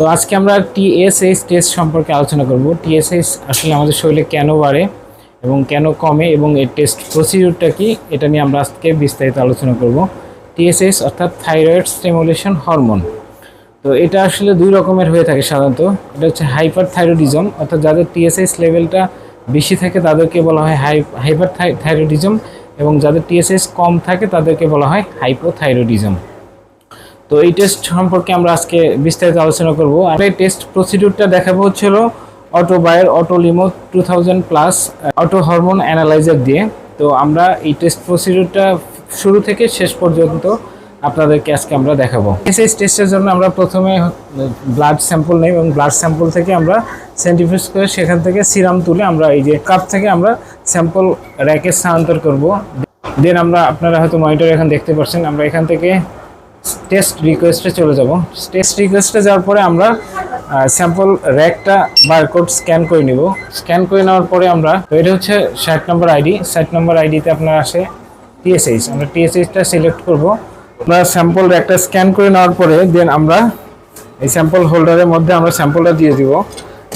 তো আজকে আমরা টিএসএইচ টেস্ট সম্পর্কে আলোচনা করব। টিএসএইচ আসলে আমাদের শরীরে কেন বাড়ে এবং কেন কমে এবং এর টেস্ট প্রসিডিউরটা কি, এটা নিয়ে আমরা আজকে বিস্তারিত আলোচনা করব। টিএসএইচ অর্থাৎ থাইরয়েড স্টিমুলেশন হরমোন তো এটা আসলে দুই রকমের হয়ে থাকে সাধারণত। এটা হচ্ছে হাইপার থাইরয়েডিজম অর্থাৎ যাদের টিএসএইচ লেভেলটা বেশি থাকে তাদেরকে বলা হয় হাই হাইপার থাইরয়েডিজম এবং যাদের টিএসএইচ কম থাকে তাদেরকে বলা হয় হাইপোথাইরয়েডিজম তো এই টেস্ট সম্পর্কে আমরা আজকে বিস্তারিত আলোচনা করব। আর এই টেস্ট প্রসিডিউরটা দেখাবো হচ্ছিল অটো বায়ের auto limo two thousand plus auto hormone analyzer দিয়ে। তো আমরা এই টেস্ট প্রসিডিউরটা শুরু থেকে শেষ পর্যন্ত আপনাদেরকে আজকে আমরা দেখাবো। এসএস টেস্টের জন্য আমরা প্রথমে ব্লাড স্যাম্পল নেই এবং ব্লাড স্যাম্পল থেকে আমরা সেন্টিফিউজ করে সেখান থেকে সিরাম তুলে আমরা এই যে কাপ থেকে আমরা স্যাম্পল র্যাকে স্থানান্তর করব। দেন আমরা আপনারা হয়তো মনিটর এখানে দেখতে পাচ্ছেন আমরা এখান থেকে টেস্ট রিকোয়েস্টে চলে যাব। টেস্ট রিকোয়েস্টে যাওয়ার পরে আমরা স্যাম্পল র্যাকটা বারকোড স্ক্যান করে নিব। স্ক্যান করে নেওয়ার পরে আমরা এটা হচ্ছে ষাট নম্বর আইডি ষাট নম্বর আইডিতে আপনার আসে টিএসএইচ আমরা টিএসএইচটা সিলেক্ট করব। আমরা স্যাম্পল র্যাকটা স্ক্যান করে নেওয়ার পরে দেন আমরা এই স্যাম্পল হোল্ডারের মধ্যে আমরা স্যাম্পলটা দিয়ে দিব।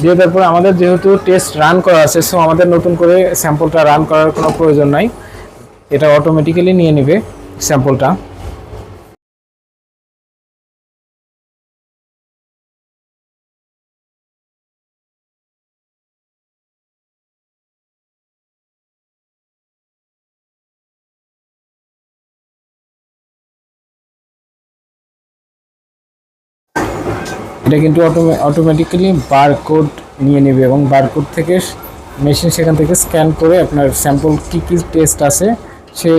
দিয়ে তারপরে আমাদের যেহেতু টেস্ট রান করা আছে সো আমাদের নতুন করে স্যাম্পলটা রান করার কোনো প্রয়োজন নাই। এটা অটোমেটিক্যালি নিয়ে নেবে স্যাম্পলটা এটা কিন্তু অটোমেটিক্যালি বারকোড নিয়ে নেবে এবং বারকোড থেকে মেশিন সেখান থেকে স্ক্যান করে আপনার স্যাম্পল কী কী টেস্ট আছে, সে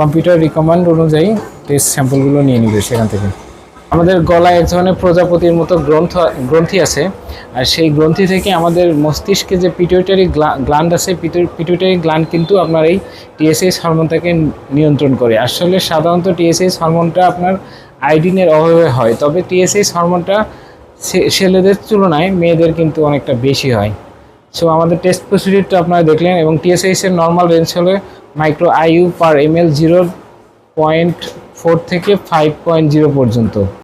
কম্পিউটার রিকমান্ড অনুযায়ী টেস্ট স্যাম্পলগুলো নিয়ে নেবে সেখান থেকে। আমাদের গলায় এক ধরনের প্রজাপতির মতো গ্রন্থ, গ্রন্থি আছে, আর সেই গ্রন্থি থেকে আমাদের মস্তিষ্কে যে পিটুইটারি গ্লান্ড আছে পিটুইটারি গ্ল্যান্ড কিন্তু আপনার এই টিএসএইচ হরমোনটাকে নিয়ন্ত্রণ করে। আসলে সাধারণত টিএসএইচ হরমোনটা আপনার আইডিনের অভাবে হয়, তবে টিএসএইচ হরমোনটা ছেলেদের তুলনায় মেয়েদের কিন্তু অনেকটা বেশি হয়। সো আমাদের টেস্ট প্রসিডিউরটা আপনারা দেখলেন এবং টিএসএইচ এর নর্মাল রেঞ্জ হলে micro IU per M L zero point four থেকে ফাইভ পয়েন্ট জিরো পর্যন্ত।